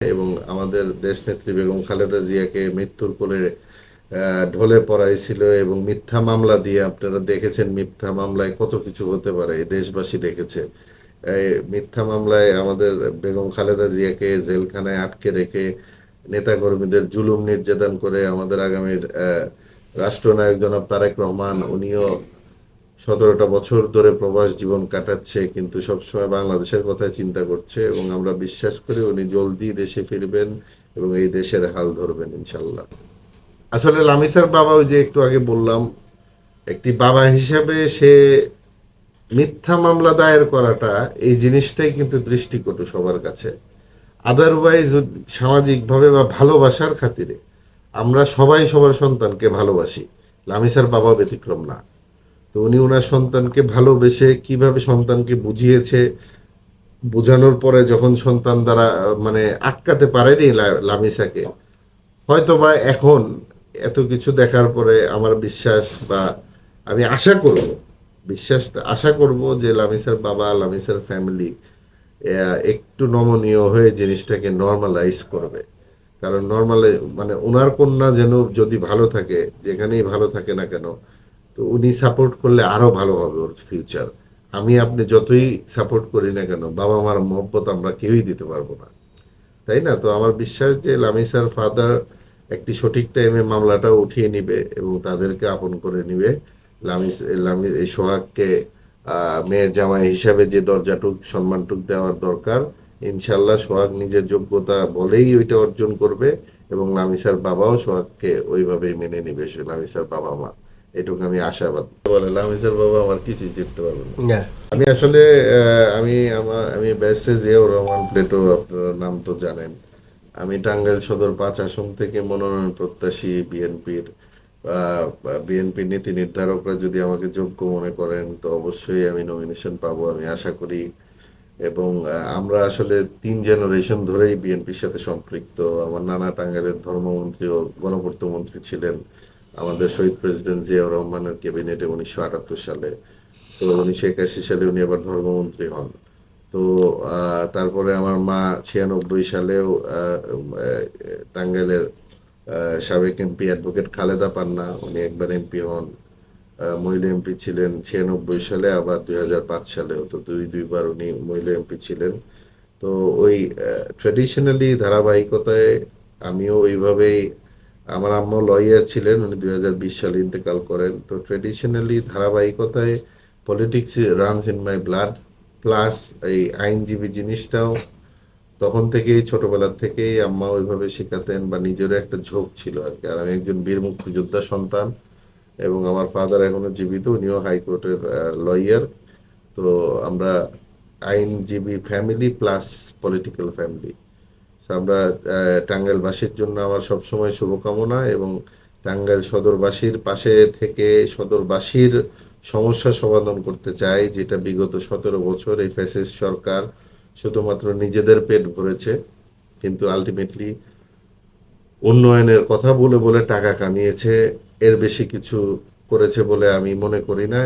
এবং আমাদের দেশনেত্রী বেগম খালেদা জিয়াকে মৃত্যুর কোলে ঢলে পড়াইছিল এবং মিথ্যা মামলা দিয়ে আপনারা দেখেছেন মিথ্যা মামলায় কত কিছু হতে পারে দেশবাসী দেখেছে। এই মিথ্যা মামলায় আমাদের বেগম খালেদা জিয়াকে জেলখানায় আটকে রেখে নেতাকর্মীদের জুলুম নির্যাতন করে আমাদের আগামীর রাষ্ট্রনায়ক জনাব তারেক রহমান, উনিও সতেরোটা বছর ধরে প্রবাস জীবন কাটাচ্ছে, কিন্তু সবসময় বাংলাদেশের কথা চিন্তা করছে এবং আমরা বিশ্বাস করি উনি জলদি দেশে ফিরবেন এবং এই দেশের হাল ধরবেন ইনশাল্লাহ। আসলে লামিসার বাবা যে একটু আগে বললাম, একটি বাবা হিসাবে সে মিথ্যা মামলা দায়ের করাটা এই জিনিসটাই কিন্তু দৃষ্টিকটু সবার কাছে। আদারওয়াইজ সামাজিকভাবে বা ভালোবাসার খাতিরে আমরা সবাই সবার সন্তানকে ভালোবাসি, লামিসার বাবা ব্যতিক্রম না। তো উনি ওনার সন্তানকে ভালোবেসে কীভাবে সন্তানকে বুঝিয়েছে, বোঝানোর পরে যখন সন্তান দ্বারা মানে আটকাতে পারেনি লামিসাকে হয়তো বা এখন এত কিছু দেখার পরে আমার বিশ্বাস বা আমি আশা করব, বিশ্বাস, আশা করব যে লামিসার বাবা, লামিসার ফ্যামিলি একটু নমনীয় হয়ে জিনিসটাকে নর্মালাইজ করবে। কারণ নর্মালে মানে ওনার কন্যা যেন যদি ভালো থাকে, যেখানেই ভালো থাকে না কেন তো উনি সাপোর্ট করলে আরও ভালো হবে ওর ফিউচার আমি, আপনি যতই সাপোর্ট করি না কেন, বাবা মার মহব্বত আমরা কেউই দিতে পারব না। তাই না? তো আমার বিশ্বাস যে লামিসার ফাদার একটি সঠিক টাইমে মামলাটা উঠিয়ে নিবে এবং তাদেরকে আপন করে নিবে। লামিস, লামি, এই সোহাগকে মেয়ের জামাই হিসাবে যে দরজাটুক, সম্মানটুক দেওয়ার দরকার ইনশাল্লাহ সোহাগ নিজের যোগ্যতা বলেই ওইটা অর্জন করবে এবং লামিসার বাবাও সোহাগকে ওইভাবেই মেনে নিবে, সে লামিসার বাবা মা এটুকু আমি আশাবাদ। বলে লামিসার বাবা আমার কিছুই জিততে পারবে না। আমি আসলে আমি আমার আমি ব্যারিস্টার জিয়াউর রহমান প্লেটো আপনার নাম তো জানেন। আমি টাঙ্গাইল সদর পাঁচ আসন থেকে মনোনয়ন প্রত্যাশী বিএনপির বিএনপির নীতি নির্ধারকরা যদি আমাকে যোগ্য মনে করেন তো অবশ্যই আমি নমিনেশন পাবো আমি আশা করি। এবং আমরা আসলে তিন জেনারেশন ধরেই বিএনপির সাথে সম্পৃক্ত। আমার নানা টাঙ্গাইলের ধর্মমন্ত্রী ও গণপূর্ত মন্ত্রী ছিলেন। আমাদের শহীদ প্রেসিডেন্ট জিয়াউর রহমানের ক্যাবিনেটে উনিশশো আটাত্তর সালে, তো উনিশশো একাশি সালে উনি আবার ধর্মমন্ত্রী হন। তো তারপরে আমার মা ছিয়ানব্বই সালেও টাঙ্গাইলের সাবেক এমপি অ্যাডভোকেট খালেদা পান্না, উনি একবার এমপি হন। মহিলা এমপি ছিলেন ছিয়ানব্বই সালে, আবার দুই হাজার পাঁচ সালেও। তো দুই, দুইবার উনি মহিলা এমপি ছিলেন। তো ওই ট্রেডিশনালি ধারাবাহিকতায় আমিও ওইভাবেই আমার আম্মা লয়ার ছিলেন, উনি দুই হাজার বিশ সালে ইন্তেকাল করেন। তো ট্রেডিশনালি ধারাবাহিকতায় politics runs in my blood plus এই আইনজীবী জিনিসটাও। তখন থেকেই ছোটবেলা থেকেই আম্মা ওইভাবে শেখাতেন বা নিজেরও একটা ঝোঁক ছিল আর কি। আর আমি একজন বীর মুক্তিযোদ্ধা সন্তান এবং আমার ফাদার এখনও জীবিত, উনিও হাইকোর্টের লয়ার তো আমরা আইনজীবী ফ্যামিলি প্লাস পলিটিক্যাল ফ্যামিলি আমরা টাঙ্গাইলবাসীর জন্য আমার সবসময় শুভকামনা এবং টাঙ্গাইল সদরবাসীর পাশে থেকে সদরবাসীর সমস্যা সমাধান করতে চাই, যেটা বিগত সতেরো বছর এই ফ্যাসিস্ট সরকার শুধুমাত্র নিজেদের পেট ভরেছে। কিন্তু আলটিমেটলি উন্নয়নের কথা বলে বলে টাকা কামিয়েছে, এর বেশি কিছু করেছে বলে আমি মনে করি না।